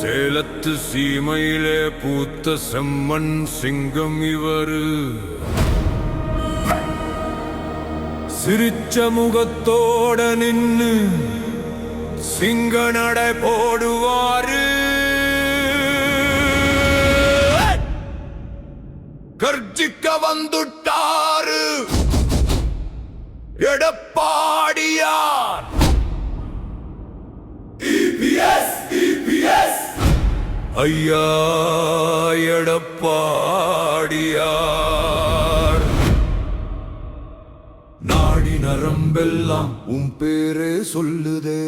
சேலத்து சீமையிலே பூத்த செம்மண் சிங்கம் இவரு. சிரிச்ச முகத்தோட நின்னு சிங்க நடை போடுவாரு. கர்ஜிக்க வந்துட்டாரு. எடப்பாடியார். ஐயா எடப்பாடியார் நாடி நரம்பெல்லாம் உன் பேரே சொல்லுதே.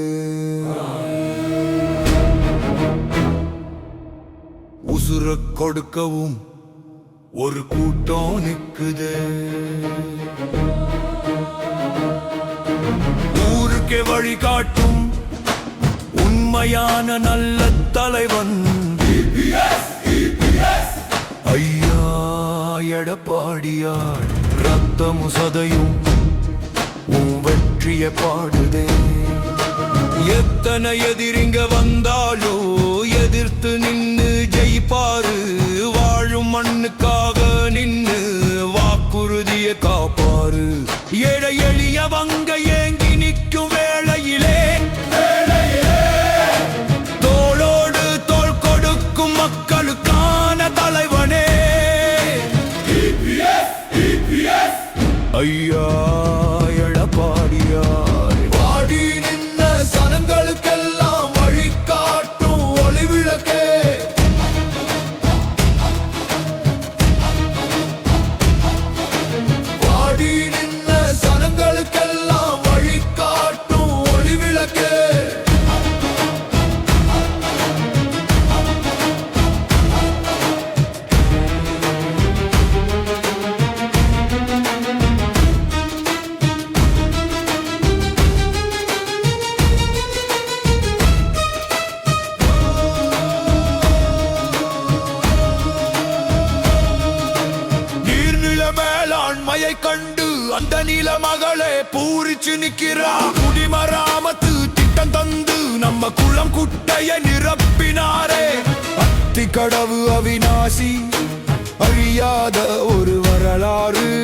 உசுர கொடுக்கவும் ஒரு கூட்டம் நிக்குதே. ஊருக்கே வழிகாட்டும் உண்மையான நல்ல தலைவன் அடியாள் ரத்தமும் சதையும் உன் வெற்றிய பாடுதே. எத்தனை எதிரிங்க வந்தாலோ எதிர்த்து நின்னு ஜெயிப்பாரு. வாழும் மண்ணுக்காக நின்னு வாக்குறுதிய காப்பாரு. ஏழை எளியவங்க ஏங்கி மேலாண்மையை கண்டு அந்த நீல மகளே பூரிச்சு நிக்கிறா. குடிமராமத்து திட்டம் தந்து நம்ம குளம் குட்டைய நிரப்பினாரே. அத்தி கடவு அவிநாசி அழியாத ஒரு வரலாறு.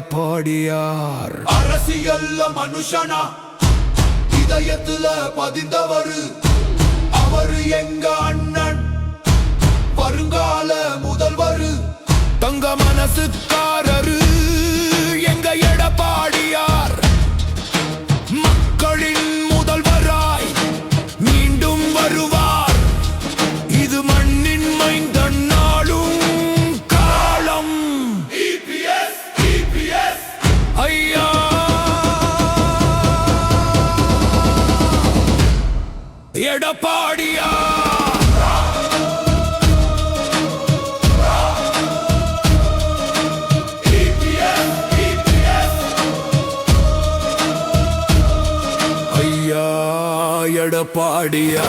பாடியார். அரசியல்ல மனுஷனா? இதயத்துல பதிந்தவரு. அவரு எங்க அண்ணன்? வருங்கால முதல்வரு. தங்க மனசுக்கா எடப்பாடியா? ஐயா எடப்பாடியா.